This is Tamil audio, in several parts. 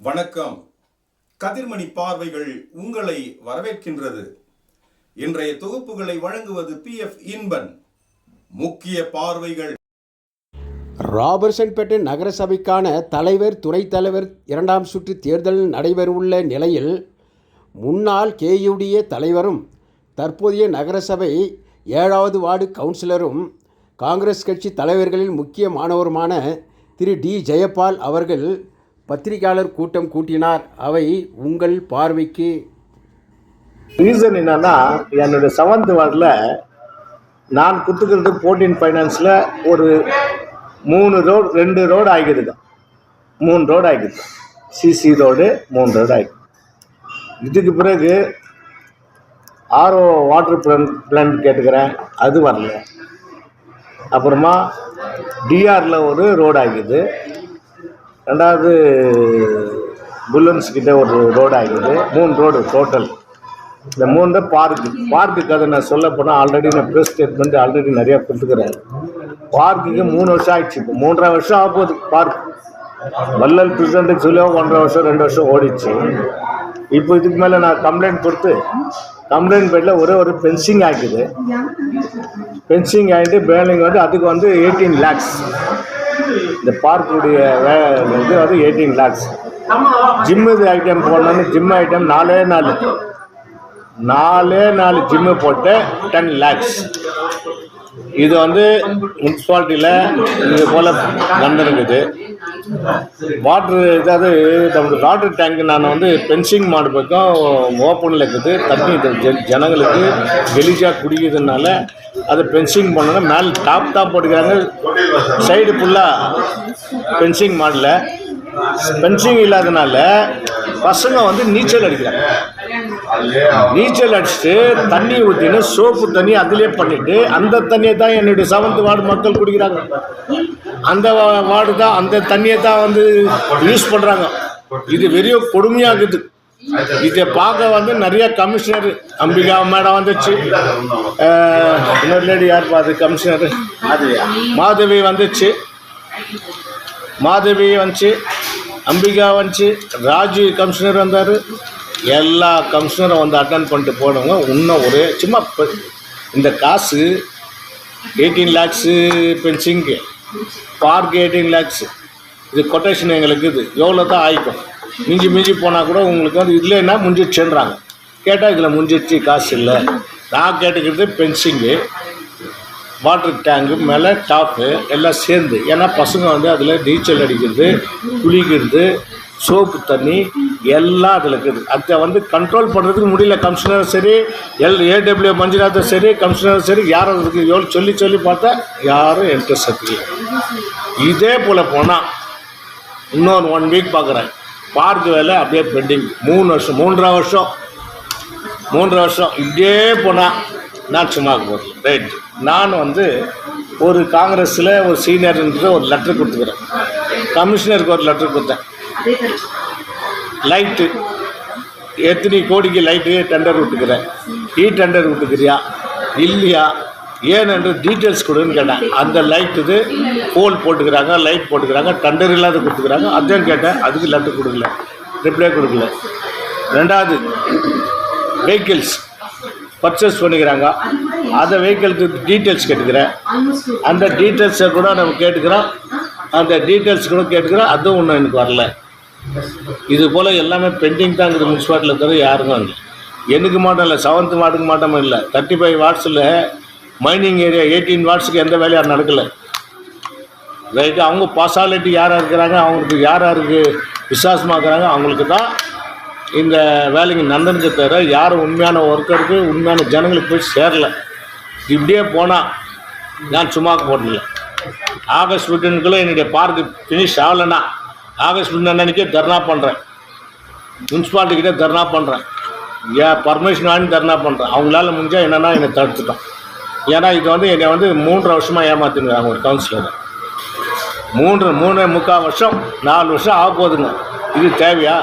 வணக்கம். கதிர்மணி பார்வைகள் உங்களை வரவேற்கின்றது. இன்றைய தொகுப்புகளை வழங்குவது பி. எஃப். இன்பன். முக்கிய பார்வைகள். ராபர்சன்பேட்டை நகரசபைக்கான தலைவர் துணைத் தலைவர் இரண்டாம் சுற்று தேர்தல் நடைபெறவுள்ள நிலையில் முன்னாள் கேயுடைய தலைவரும் தற்போதைய நகரசபை ஏழாவது வார்டு கவுன்சிலரும் காங்கிரஸ் கட்சி தலைவர்களில் முக்கியமானவருமான திரு. டி. ஜெயபால் அவர்கள் பத்திரிகையாளர் கூட்டம் கூட்டினார். அவை உங்கள் பார்வைக்கு ரீசன் என்னன்னா என்னோட செவன்த் வார்டில் நான் கொடுத்துக்கிறது போர்டின் ஃபைனான்ஸில் ஒரு மூணு ரோடு ரெண்டு ரோடு ஆகிடுது. மூணு ரோடு ஆகிடுது. சிசி ரோடு மூணு ரோடு ஆகிடுது. இதுக்கு பிறகு ஆர்ஓ வாட்டர் பிளான் பிளான் கேட்டுக்கிறேன். அது வரல. அப்புறமா டிஆரில் ஒரு ரோடு ஆகிடுது. ரெண்டாவது புல்லன்ஸ் கிட்டே ஒரு ரோடு ஆகிடுது. மூணு ரோடு டோட்டல் இந்த மூணு பார்க்கு பார்க்குக்கு அதை நான் சொல்ல போனால் ஆல்ரெடி நான் ப்ரெஸ் ஸ்டேட்மெண்ட் ஆல்ரெடி நிறையா கொடுத்துக்கிறேன். பார்க்குக்கு மூணு வருஷம் ஆயிடுச்சு. இப்போ மூன்றரை வருஷம் ஆக போகுது பார்க் வள்ளல் பிரசிடண்ட்டுக்கு சொல்லி ஒன்றரை வருஷம் ரெண்டு வருஷம் ஓடிச்சு. இப்போ இதுக்கு மேலே நான் கம்ப்ளைண்ட் கொடுத்து கம்ப்ளைண்ட் பேரில் ஒரே ஒரு பென்சிங் ஆகிக்குது பென்சிங் ஆகிட்டு பேலிங் வந்து அதுக்கு வந்து எயிட்டீன் லேக்ஸ் இந்த பார்க்குடைய வே இது வந்து எயிட்டீன் லேக்ஸ் ஜிம்மு ஐட்டம் போடணும்னு ஜிம் ஐட்டம் நாலே நாலு. நாலே நாலு ஜிம்மு போட்டு டென் லேக்ஸ் இது வந்து முனிசிபாலிட்டியில் இது போல் நடந்துருக்குது வாட்ரு இதாவது நம்ம வாட்ரு டேங்க் நான் வந்து பென்சிங் மாடு பக்கம் ஓப்பனில் இருக்குது. தண்ணி ஜனங்களுக்கு கெலிஜாக குடிக்கிறதுனால அதை பென்சிங் பண்ணணும். மேலே டாப் டாப் போட்டுக்கிறாங்க. சைடு ஃபுல்லாக பென்சிங் மாடல. பென்சிங் இல்லாதனால பசங்க வந்து நீச்சல் அடிக்கிறாங்க. நீச்சல் அடிச்சுட்டு தண்ணி ஊற்றின்னு சோப்பு தண்ணி அதிலே பண்ணிட்டு அந்த தண்ணியை தான் என்னுடைய செவன்த் வார்டு மக்கள் குடிக்கிறாங்க. அந்த வார்டு தான் அந்த தண்ணியை தான் வந்து யூஸ் பண்ணுறாங்க இது பெரிய கொடுமையாக இருக்குது இதை பார்க்க வந்து நிறைய கமிஷனர் அம்பிகா மேடம் வந்துச்சு. இன்னொரு லேடி யார் பாது கமிஷனர்? மாதவி வந்துச்சு. மாதவி வந்துச்சு. அம்பிகா வந்துச்சு. ராஜு கமிஷனர் வந்தார். எல்லா கமிஷனரும் வந்து அட்டன் பண்ணிட்டு போனவங்க இன்னும் ஒரே சும்மா இந்த காசு eighteen lakhs fencing park eighteen lakhs இது கொட்டேஷன் எங்களுக்கு இது. எவ்வளோ தான் ஆயிக்கும். மிஞ்சி மிஞ்சி போனால் கூட உங்களுக்கு வந்து இல்லைன்னா முடிஞ்சிடுச்சுன்றாங்க கேட்டால் இதில் முடிஞ்சிடுச்சு காசு இல்லை. நான் கேட்டுக்கிறது பென்சிங்கு வாட்டர் டேங்கு மேலே டாப்பு எல்லாம் சேர்ந்து. ஏன்னா பசங்க வந்து அதில் நீச்சல் அடிக்கிறது குளிக்கிறது சோப்பு தண்ணி எல்லாம் அதில் இருக்குது. அதை வந்து கண்ட்ரோல் பண்ணுறதுக்கு முடியல. கமிஷனரும் சரி எல் ஏடபிள்யூ மஞ்சுநாதர் சரி கமிஷனரும் சரி யாரும் அதுக்கு எவ்வளோ சொல்லி சொல்லி பார்த்தா யாரும் இன்ட்ரெஸ்ட் எடுத்துக்கல இதே போல் போனால் இன்னொரு ஒன் வீக் பார்க்குறேன். பார்க் வேலை அப்படியே பெண்டிங் மூணு வருஷம் மூன்றரை வருஷம். மூன்றரை வருஷம். இப்படியே போனால் நான் சும்மா போகிறேன் ரைட் நான் வந்து ஒரு காங்கிரஸில் ஒரு சீனியர்ன்ற ஒரு லெட்டர் கொடுத்துக்கிறேன். கமிஷனருக்கு ஒரு லெட்டர் கொடுத்தேன். லைட்டு எத்தனை கோடிக்கு லைட்டு டெண்டர் விட்டுக்கிறேன்? ஈ டெண்டர் விட்டுக்கிறியா? இல்லையா? ஏனென்று டீட்டெயில்ஸ் கொடுன்னு கேட்டேன். அந்த லைட் இது போல் போட்டுக்கிறாங்க லைட் போட்டுக்கிறாங்க டெண்டர் இல்லாத கொடுத்துக்கிறாங்க. அதையும் கேட்டேன். அதுக்கு லெட்டர் கொடுக்கல. ரிப்ளை கொடுக்கல. ரெண்டாவது வெஹிக்கிள்ஸ் பர்ச்சேஸ் பண்ணிக்கிறாங்க. அந்த வெஹிக்கிளுக்கு டீட்டெயில்ஸ் கேட்டுக்கிறேன். அந்த டீட்டெயில்ஸை கூட நம்ம கேட்டுக்கிறோம். அந்த டீட்டெயில்ஸ் கூட கேட்டுக்கிறோம். அதுவும் ஒன்றும் எனக்கு வரல. இது போல் எல்லாமே பெண்டிங் தான் இருக்குது முனிசிபாலிட்டியில் தவிர யாருக்கும் இல்லை. எனக்கு மாட்டோம் இல்லை செவன்த் வார்டுக்கு மட்டும் இல்லை. தேர்ட்டி ஃபைவ் வாட்ஸில் மைனிங் ஏரியா எயிட்டீன் வாட்ஸுக்கு எந்த வேலையும் நடக்கலை. ரைட்டு அவங்க பாசாலிட்டி யாராக இருக்கிறாங்க அவங்களுக்கு யார் யாருக்கு விசுவாசமாக இருக்கிறாங்க அவங்களுக்கு தான் இந்த வேலைங்க நடந்துருக்கு தவிர யாரும் உண்மையான ஒர்க்கருக்கு உண்மையான ஜனங்களுக்கு போய் சேரல. இப்படியே போனால் நான் சும்மா போடல ஆகஸ்ட் ஃபிஃப்டீனுக்குள்ளே என்னுடைய பார்க்கு ஃபினிஷ் ஆகலைன்னா ஆகஸ்ட் ஃபிஃப்டீன் அன்னைக்கே தர்ணா பண்ணுறேன் முனிசிபாலிட்டிக்கிட்டே தர்ணா பண்ணுறேன் ஏன் பர்மிஷன் வாங்கி தர்ணா பண்ணுறேன் அவங்களால முடிஞ்சால் என்னென்னா என்னை தடுத்துட்டோம் ஏன்னா இது வந்து என்னை வந்து மூன்றரை வருஷமாக ஏமாத்தினுங்க ஒரு கவுன்சிலர் மூன்று மூணு முக்கால் வருஷம் நாலு வருஷம் ஆக போகுதுங்க. இது தேவையா?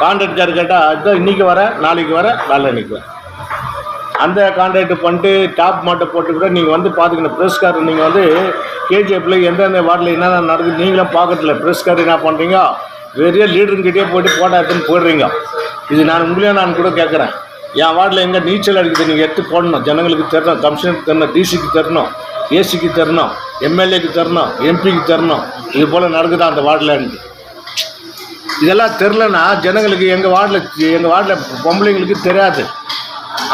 கான்ட்ராக்டர் கேட்டால் அதுதான் இன்றைக்கி வர நாளைக்கு வர நாளன்னைக்கு வர. அந்த கான்ட்ராக்ட் பண்ணிட்டு டாப் மாட்டை போட்டு கூட நீங்கள் வந்து பார்த்துக்கணும் கார்டு நீங்கள் வந்து கேஜிஎஃப்ல எந்தெந்த வார்டில் என்னென்ன நடக்குது நீங்களும் பார்க்கறதில்ல ப்ரெஸ்காரர் என்ன பண்ணுறீங்க பெரிய லீடருங்கிட்டே போயிட்டு போட்டா எடுத்துன்னு போடுறீங்க இது நான் உங்களையும் நான் கூட கேட்குறேன் என் வார்டில் எங்கே நீச்சல் அடிக்குது நீங்கள் எடுத்து போடணும். ஜனங்களுக்கு தரணும் கமிஷனருக்கு தரணும் டிசிக்கு தரணும் ஏசிக்கு தரணும் எம்எல்ஏக்கு தரணும் எம்பிக்கு தரணும் இது போல் நடக்குதா அந்த வார்டில் இதெல்லாம் தெரிலனா ஜனங்களுக்கு எங்கள் வார்டில் எங்கள் வார்டில் பொம்பளைங்களுக்கு தெரியாது.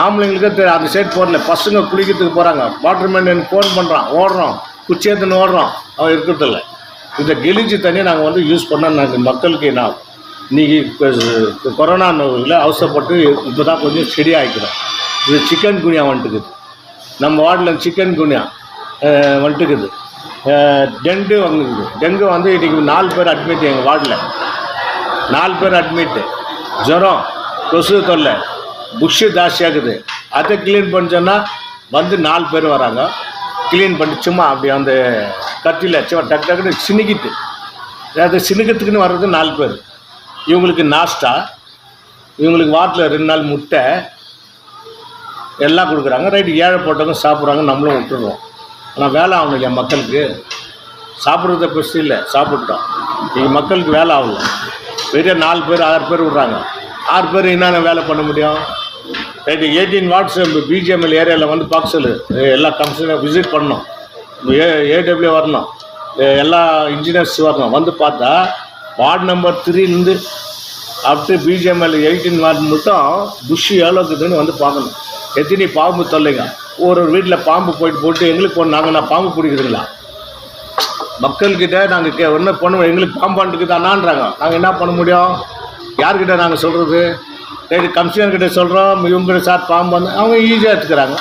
ஆம்பளைங்களுக்கு தெரியாது. அந்த சைடு போடல. பசங்க குளிக்கிறதுக்கு போகிறாங்க வாட்டர்மேன் ஃபோன் பண்ணுறான் ஓடுறோம் குச்சேத்துன்னு ஓடுறோம் அவன் இருக்கிறதில்ல. இந்த கெலிஞ்சி தண்ணியை நாங்கள் வந்து யூஸ் பண்ணால் நாங்கள் மக்களுக்கு என்ன ஆகும்? இன்றைக்கி கொரோனா நோயில் அவசரப்பட்டு இப்போ தான் கொஞ்சம் செடி ஆகிக்கிறோம் இது சிக்கன் குனியா வந்துட்டுக்குது. நம்ம வார்டில் சிக்கன் குனியா வந்துட்டுக்குது. டெங்கு வந்துருக்குது டெங்கு வந்து இன்றைக்கி நாலு பேர் அட்மிட் எங்கள் வார்டில். நாலு பேர் அட்மிட்டு ஜுரம் கொசு தொல்லை. புஷ்ஷு ஜாஸ்தியாகுது அதை க்ளீன் பண்ண சொன்னால் வந்து நாலு பேர் வராங்க. க்ளீன் பண்ணி சும்மா அப்படி அந்த கத்தியில் சும்மா டக்கு டக்குன்னு சினிக்கிட்டு அது சினுக்கத்துக்குன்னு வர்றது நாலு பேர். இவங்களுக்கு நாஸ்டா இவங்களுக்கு வாரத்தில் ரெண்டு நாள் முட்டை எல்லாம் கொடுக்குறாங்க. ரைட்டு ஏழை போட்டவங்க சாப்பிட்றாங்க நம்மளும் விட்டுடுறோம் ஆனால் வேலை ஆகணும் இல்லையா மக்களுக்கு? சாப்பிட்றத பிரச்சனை இல்லை சாப்பிட்டோம் இங்கே மக்களுக்கு வேலை ஆகல. பெரிய நாலு பேர் ஆறு பேர் விட்றாங்க. ஆறு பேர் என்னென்ன வேலை பண்ண முடியும்? ரைட்டு எயிட்டீன் வாட்ஸ் பிஜிஎம்எல் ஏரியாவில் வந்து பாக்ஸல் எல்லா கம்பெனியும் விசிட் பண்ணணும் ஏ ஏடபிள்யூ வரணும். எல்லா இன்ஜினியர்ஸ் வரணும். வந்து பார்த்தா வார்டு நம்பர் த்ரீலேருந்து அப்படி பிஜிஎம்எல் எயிட்டீன் வார்டு மட்டும் புஷ்ஷு எவ்வளோ இருக்குதுன்னு வந்து பார்க்கணும். எத்தனை பாம்பு தொல்லைங்க? ஒரு ஒரு வீட்டில் பாம்பு போயிட்டு போட்டு எங்களுக்கு போன நாங்கள் நான் பாம்பு பிடிக்கிறீங்களா மக்கள்கிட்ட நாங்கள் கே ஒன்றும் பண்ணுவோம் எங்களுக்கு பாம்பாண்டுக்கு தானான்றாங்க நாங்கள் என்ன பண்ண முடியும்? யார்கிட்ட நாங்கள் சொல்கிறது ரைட்டு கமிஷனர்கிட்ட சொல்கிறோம் இவங்க சார் பாம்பு வந்து அவங்க ஈஸியாக எடுத்துக்கிறாங்க.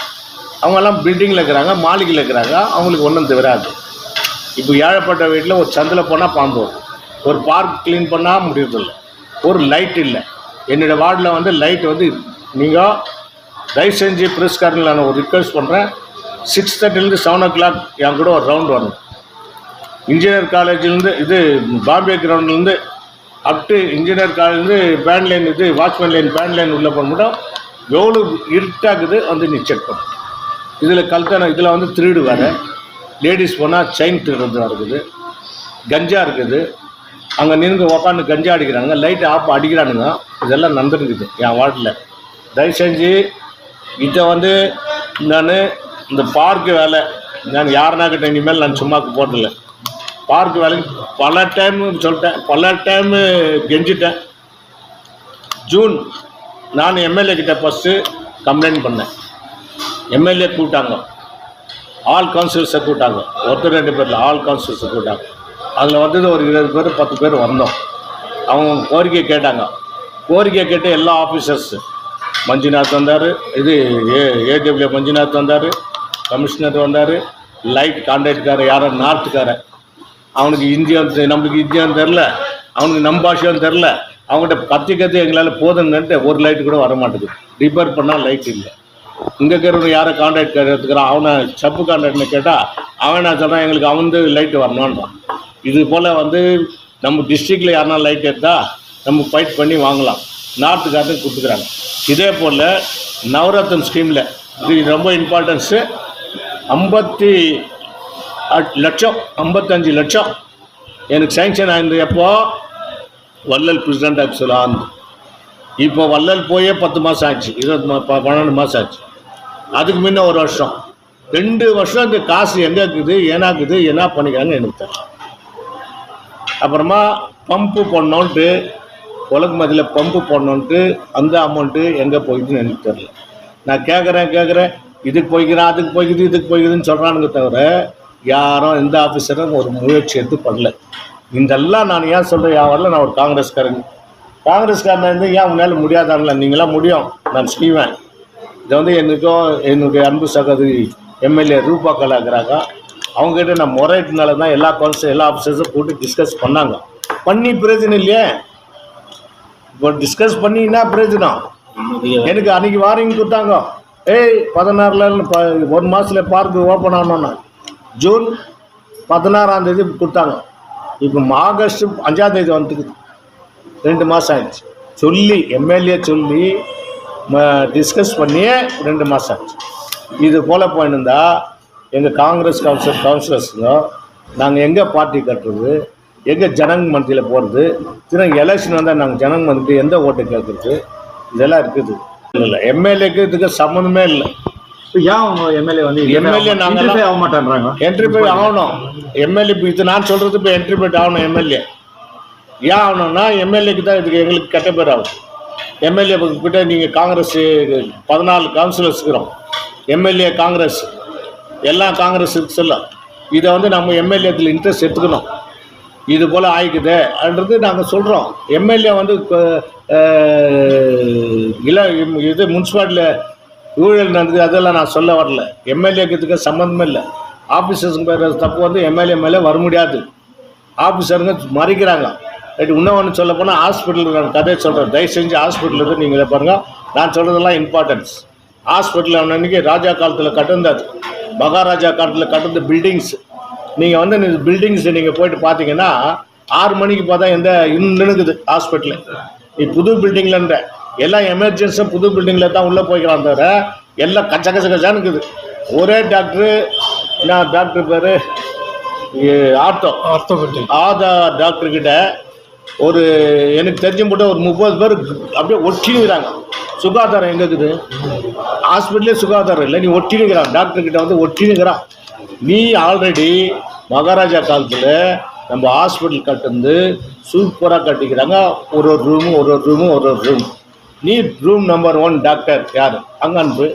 அவங்கெல்லாம் பில்டிங்கில் இருக்கிறாங்க மாளிகையில் இருக்கிறாங்க அவங்களுக்கு ஒன்றும் தவிராது இப்போ ஏழைப்பட்ட வீட்டில் ஒரு சந்தில் போனால் பாம்பு வரும். ஒரு பார்க் க்ளீன் பண்ணால் முடியறதில்லை ஒரு லைட் இல்லை. என்னோடய வார்டில் வந்து லைட் வந்து நீங்கள் தயவு செஞ்சு ப்ரெஸ்காரனில் நான் ஒரு ரிக்வெஸ்ட் பண்ணுறேன் சிக்ஸ் தேர்ட்டிலேருந்து செவன் ஓ கிளாக் என் கூட ஒரு ரவுண்ட் வரணும். இன்ஜினியர் காலேஜ்லேருந்து இது Bombay கிரவுண்ட்லேருந்து up to engineer college band line இது வாட்ச்மேன் லைன் பேண்ட் லைன் உள்ளே போகணும் எவ்வளோ இருட்டாகுது வந்து நீ செக் பண்ணு. இதில் கல்தான இதில் வந்து திருடு வேறு லேடிஸ் போனால் செயின் திருடுறதா இருக்குது. கஞ்சா இருக்குது. அங்கே நின்று உக்காந்து கஞ்சா அடிக்கிறாங்க. லைட் ஆஃப் அடிக்கிறானுங்க. இதெல்லாம் நடந்துருக்குது என் வார்டில். தயவு செஞ்சு இதை வந்து நான் இந்த பார்க்கு வேலை. நான் யாருனாக்கிட்ட இனிமேல் நான் சும்மாக்கு போட்டதில்ல பார்க் வேலைக்கு பல டைம் சொல்லிட்டேன். பல டைம் கெஞ்சிட்டேன். ஜூன் நான் எம்எல்ஏ கிட்ட ஃபஸ்ட்டு கம்ப்ளைண்ட் பண்ணேன். எம்எல்ஏ கூட்டாங்க ஆல் கவுன்சிலர்ஸை கூப்பிட்டாங்க. ஒருத்தர் ரெண்டு பேரில் ஆல் கவுன்சிலர்ஸை கூப்பிட்டாங்க. அதில் வந்தது ஒரு இருபது பேர் பத்து பேர் வந்தோம். அவங்க கோரிக்கை கேட்டாங்க. கோரிக்கை கேட்டு எல்லா ஆஃபீஸர்ஸ் மஞ்சுநாத் வந்தார். இது ஏ ஏடபிள்யூ மஞ்சுநாத் வந்தார். கமிஷனர் வந்தார். லைட் கான்ட்ராக்ட்காரர் யாரும் நார்த்துக்காரன் அவனுக்கு இந்தியான்னு நம்மளுக்கு இந்தியான்னு தெரில அவனுக்கு நம்ம பாஷையும் தெரில அவங்ககிட்ட கத்தி எங்களால் போதுங்கன்ட்டு ஒரு லைட்டு கூட வர மாட்டேங்குது ரிப்பேர் பண்ணால் லைட் இல்லை. இங்கே இருக்கிறவங்க யாரை கான்ட்ராக்ட் எடுத்துக்கிறான்? அவனை சப்பு கான்ட்ராக்ட்னு கேட்டால் அவன் என்ன சொல்கிறான் எங்களுக்கு அவன் வந்து லைட் வரணுன்றான் இது போல் வந்து நம்ம டிஸ்ட்ரிக்டில் யாருனா லைட் எடுத்தால் நம்ம ஃபைட் பண்ணி வாங்கலாம். நார்த்துக்காரருக்கு கொடுத்துக்கிறாங்க. இதே போல் நவரத்னம் ஸ்கீமில் இது ரொம்ப இம்பார்ட்டன்ஸு ஐம்பத்தி லட்சம் ஐம்பத்தஞ்சு லட்சம். எனக்கு சேங்ஷன் ஆயிருந்தது எப்போ? வள்ளல் பிரசிடண்ட் ஆக்சுவலாக இருந்து இப்போ வள்ளல் போயே பத்து மாதம் ஆச்சு இருபது மா ப- பன்னெண்டு மாதம் ஆச்சு. அதுக்கு முன்ன ஒரு வருஷம். ரெண்டு வருஷம் இந்த காசு எங்கே இருக்குது ஏனாக்குது என்ன பண்ணிக்கிறாங்க எனக்கு தெரியும் அப்புறமா பம்பு போடணுன்ட்டு உலக மதியில் பம்பு போடணுன்ட்டு அந்த அமௌண்ட்டு எங்கே போயிடுதுன்னு எனக்கு தெரியல. நான் கேட்குறேன் கேட்குறேன் இதுக்கு போய்க்கிறேன் அதுக்கு போய்க்குது இதுக்கு போய்க்குதுன்னு சொல்கிறானுங்க தவிர யாரும் எந்த ஆஃபீஸரும் ஒரு முயற்சி எடுத்து பண்ணல. இதெல்லாம் நான் ஏன் சொல்கிறேன் என் வரல நான் ஒரு காங்கிரஸ்காரன். காங்கிரஸ்காரன் இருந்து ஏன் உன்னால் முடியாதான்ல நீங்களாம் முடியும். நான் செய்வேன். இதை வந்து எனக்கும் என்னுடைய அன்பு சகோதரி எம்எல்ஏ ரூபா கலாக்கிறாங்க அவங்ககிட்ட நான் முறையிட்டனால தான் எல்லா கவுன்சில் எல்லா ஆஃபீஸர்ஸும் கூட்டி டிஸ்கஸ் பண்ணாங்க. பண்ணி பிரயோஜனம் இல்லையே? இப்போ டிஸ்கஸ் பண்ணி என்ன பிரயோஜனம் எனக்கு அன்னைக்கு வாரிங் கொடுத்தாங்க. ஏய் பதினாறுல ஒரு மாதத்தில் பார்க்கு ஓப்பன் ஆனோன்னா ஜூன் பதினாறாம் தேதி கொடுத்தாங்க. இப்போ ஆகஸ்ட் அஞ்சாம் தேதி வந்துருக்குது ரெண்டு மாதம் ஆயிடுச்சு. சொல்லி எம்எல்ஏ சொல்லி டிஸ்கஸ் பண்ணியே ரெண்டு மாதம் ஆச்சு. இது போல் போயிருந்தா எங்கள் காங்கிரஸ் கவுன்சில் கவுன்சிலர்ஸுங்க நாங்கள் எங்கே பார்ட்டி கட்டுறது எங்கே ஜனங்க மந்தியில் போகிறது திரும்ப எலெக்ஷன் வந்தால் நாங்கள் ஜனங்க மந்திரி எந்த ஓட்டு கேட்குறது இதெல்லாம் இருக்குது. இல்லை எம்எல்ஏக்கு இதுக்கு சம்மந்தமே இல்லை. எம்எல்ஏ வந்து நாங்கெல்லாம் interfere ஆக மாட்டேன்றாங்க என்ட்ரி போய் ஆகணும். எம்எல்ஏ இது நான் சொல்கிறது இப்போ என்ட்ரி போயிட்டு ஆகணும் எம்எல்ஏ ஏன் ஆகணும்னா எம்எல்ஏக்கு தான் இதுக்கு எங்களுக்கு கெட்ட பேர் ஆகும் எம்எல்ஏ கிட்ட நீங்கள் காங்கிரஸ் பதினாலு கவுன்சிலர்ஸ் இருக்கிறோம். எம்எல்ஏ காங்கிரஸ். எல்லாம் காங்கிரஸ் சொல்ல. இதை வந்து நம்ம எம்எல்ஏ இதில் இன்ட்ரெஸ்ட் எடுத்துக்கணும். இது போல் ஆயிக்குது அப்படின்றது நாங்கள் சொல்கிறோம் எம்எல்ஏ வந்து இல்லை இது முனிசிபாலிட்டியில் ஊழல் நடந்தது அதெல்லாம் நான் சொல்ல வரல. எம்எல்ஏக்கு இதுக்கு சம்மந்தமே இல்லை. ஆஃபீஸர்ஸுங்க பேர் தப்பு வந்து எம்எல்ஏ மேலே வர முடியாது. ஆஃபீஸருங்க மறைக்கிறாங்க. ரைட் இன்னும் ஒன்று சொல்ல போனால் ஹாஸ்பிட்டலுக்கு நான் கதையை சொல்கிறேன் தயவு செஞ்சு ஹாஸ்பிட்டல் இருந்து நீங்கள் பாருங்கள் நான் சொல்கிறதெல்லாம் இம்பார்ட்டன்ஸ் ஹாஸ்பிட்டல் அன்னைக்கு ராஜா காலத்தில் கட்டிருந்தது மகாராஜா காலத்தில் கட்டிருந்த பில்டிங்ஸ் நீங்கள் வந்து இந்த பில்டிங்ஸ் நீங்கள் போயிட்டு பார்த்தீங்கன்னா ஆறு மணிக்கு பார்த்தா எந்த இன்னும் நின்னுக்குது ஹாஸ்பிட்டலு நீ புது பில்டிங்லன்ற எல்லாம் எமர்ஜென்சியாக புது பில்டிங்கில் தான் உள்ளே போய்க்கிறான் தவிர எல்லாம் கச்ச கச்ச கச்சான்னு இருக்குது. ஒரே டாக்டரு நான் டாக்டர் பேர்? ஆர்த்தோ. ஆதா டாக்டர் கிட்ட ஒரு எனக்கு தெரிஞ்ச மட்டும் ஒரு முப்பது பேர் அப்படியே ஒட்டினுக்கிறாங்க. சுகாதாரம் எங்க இருக்குது? ஹாஸ்பிட்டலே சுகாதாரம் இல்லை. நீ ஒட்டினுக்கிறான். டாக்டர் கிட்ட வந்து ஒட்டினுக்கிறான். நீ ஆல்ரெடி மகாராஜா காலத்தில் நம்ம ஹாஸ்பிட்டல் கட்டுந்து சூப்பராக கட்டிக்கிறாங்க. ஒரு ஒரு ரூமு ஒரு ஒரு ரூமு ஒரு ஒரு ரூம் நீ ரூம் நம்பர் ஒன் டாக்டர் யார்? அங்கே அனுப்பு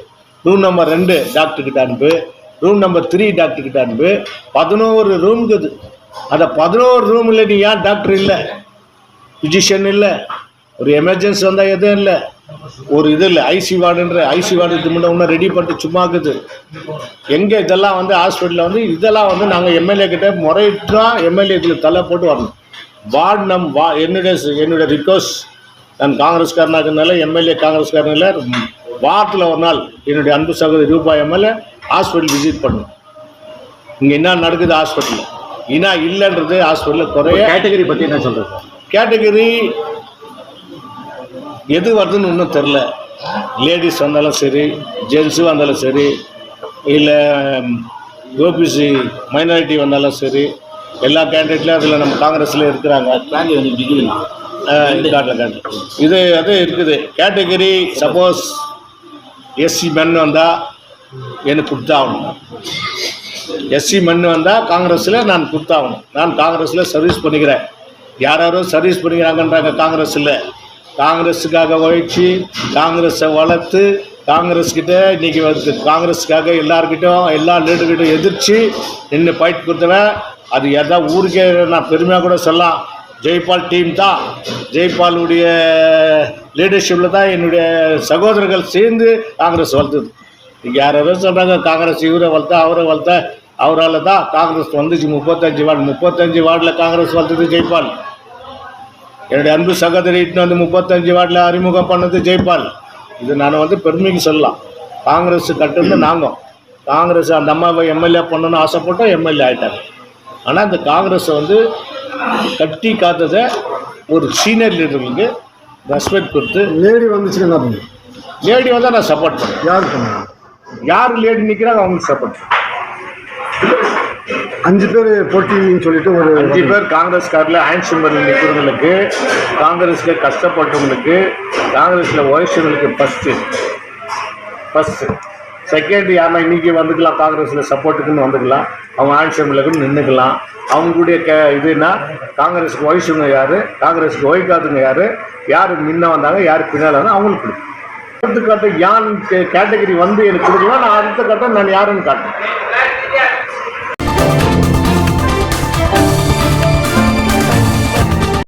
ரூம் நம்பர் ரெண்டு டாக்டர் கிட்ட அனுப்பு ரூம் நம்பர் த்ரீ டாக்டர் கிட்ட அனுப்பு பதினோரு ரூம் அந்த பதினோரு ரூமில் நீ ஏன் டாக்டர் இல்லை? ஃபிசிஷியன் இல்லை. ஒரு எமர்ஜென்சி வந்தால் எதுவும் இல்லை. ஒரு இது இல்லை. ஐசி வார்டுன்ற ஐசி வார்டு இது முன்ன ரெடி பண்ணிட்டு சும்மா இருக்குது. எங்கே இதெல்லாம் வந்து ஹாஸ்பிட்டலில் வந்து இதெல்லாம் வந்து நாங்கள் எம்எல்ஏ கிட்ட முறையிட்டா எம்எல்ஏ தலை போட்டு வரணும். வார்டு நம் வா என்னுடைய என்னுடைய ரிக்வஸ்ட் நான் காங்கிரஸ்காரனாக்குனால எம்எல்ஏ காங்கிரஸ்காரனால வாரத்தில் ஒரு நாள் என்னுடைய அன்பு சகோதரி ரூபாய் எம்எல்ஏ ஹாஸ்பிட்டல் விசிட் பண்ணணும் இங்கே என்ன நடக்குது ஹாஸ்பிட்டலில்? இனா இல்லைன்றது ஹாஸ்பிட்டலில் குறைய கேட்டகரி பத்தி என்ன சொல்றது? சார் கேட்டகரி எது வருதுன்னு இன்னும் தெரில. லேடிஸ் வந்தாலும் சரி ஜென்ஸு வந்தாலும் சரி இல்லை ஓபிசி மைனாரிட்டி வந்தாலும் சரி எல்லா கேண்டிடேட்லையும் அதில் நம்ம காங்கிரஸில் இருக்கிறாங்க. இது காட்டல இது அது இருக்குது. கேட்டகரி சப்போஸ் எஸ்சி மென் வந்தால் எனக்கு கொடுத்தாகணும். எஸ்சி மண் வந்தால் காங்கிரஸில் நான் கொடுத்தாகணும். நான் காங்கிரஸில் சர்வீஸ் பண்ணிக்கிறேன். யார் யாரோ சர்வீஸ் பண்ணிக்கிறாங்கன்றாங்க காங்கிரஸில். காங்கிரஸுக்காக உழைச்சி காங்கிரஸை வளர்த்து காங்கிரஸ்கிட்ட இன்றைக்கி வருது வந்து காங்கிரஸுக்காக எல்லாருக்கிட்டும் எல்லா லீடர்கிட்டும் எதிர்த்து நின்று ஃபைட் கொடுத்தவன். அது எதா ஊருக்கே நான் பெருமையாக கூட சொல்லலாம். ஜெய்பால் டீம் தான். ஜெய்பாலுடைய லீடர்ஷிப்பில் தான் என்னுடைய சகோதரர்கள் சேர்ந்து காங்கிரஸ் வளர்த்தது. இங்கே யாராவது சொல்கிறாங்க காங்கிரஸ் இவரை வளர்த்தா அவரை வளர்த்தா அவரால் தான் காங்கிரஸ் வந்துச்சு. முப்பத்தஞ்சு வார்டு முப்பத்தஞ்சு வார்டில் காங்கிரஸ் வளர்த்தது ஜெய்பால். என்னுடைய அன்பு சகோதரி இட்டுன்னு வந்து முப்பத்தஞ்சு வார்டில் அறிமுகம் பண்ணது ஜெய்பால். இது நான் வந்து பெருமைக்கு சொல்லலாம். காங்கிரஸ் கட்டுறது நாங்கள் காங்கிரஸ் அந்த அம்மாவை எம்எல்ஏ பண்ணணும்னு ஆசைப்பட்டோம் எம்எல்ஏ ஆகிட்டாங்க ஆனால் இந்த காங்கிரஸை வந்து கட்டி காத்ததை ஒரு சீனியர் லீடர்களுக்கு ரெஸ்பெக்ட் கொடுத்து லேடி வந்துச்சுன்னா லேடி வந்தால் நான் சப்போர்ட் பண்ணேன் யார் பண்ணுங்க யார் லேடி நிற்கிறாங்க அவங்களுக்கு சப்போர்ட் அஞ்சு பேர் போட்டின்னு சொல்லிட்டு ஒரு அஞ்சு பேர் காங்கிரஸ்காரில் ஆயின் சிம்பரில் நிற்கிறவங்களுக்கு காங்கிரஸில் கஷ்டப்பட்டவங்களுக்கு காங்கிரஸில் உழைச்சவங்களுக்கு ஃபஸ்ட்டு ஃபஸ்ட்டு செகண்ட் யாருன்னா இன்றைக்கி வந்துக்கலாம் காங்கிரஸில் சப்போர்ட்டுக்குன்னு வந்துக்கலாம். அவங்க ஆயின் நின்றுக்கலாம் அவங்களுடைய கே இதுனா காங்கிரஸுக்கு வயசுங்க யார்? காங்கிரஸுக்கு ஒய்க்காதுங்க யார்? யார் முன்ன வந்தாங்க யார் பின்னால் வந்தால் அவங்களுக்கு கொடுக்கும் அடுத்த கட்டம் யான் கேட்டகரி வந்து எனக்கு கொடுக்கலாம் நான் அடுத்த கட்டம் நான் யாருன்னு காட்டுறேன்.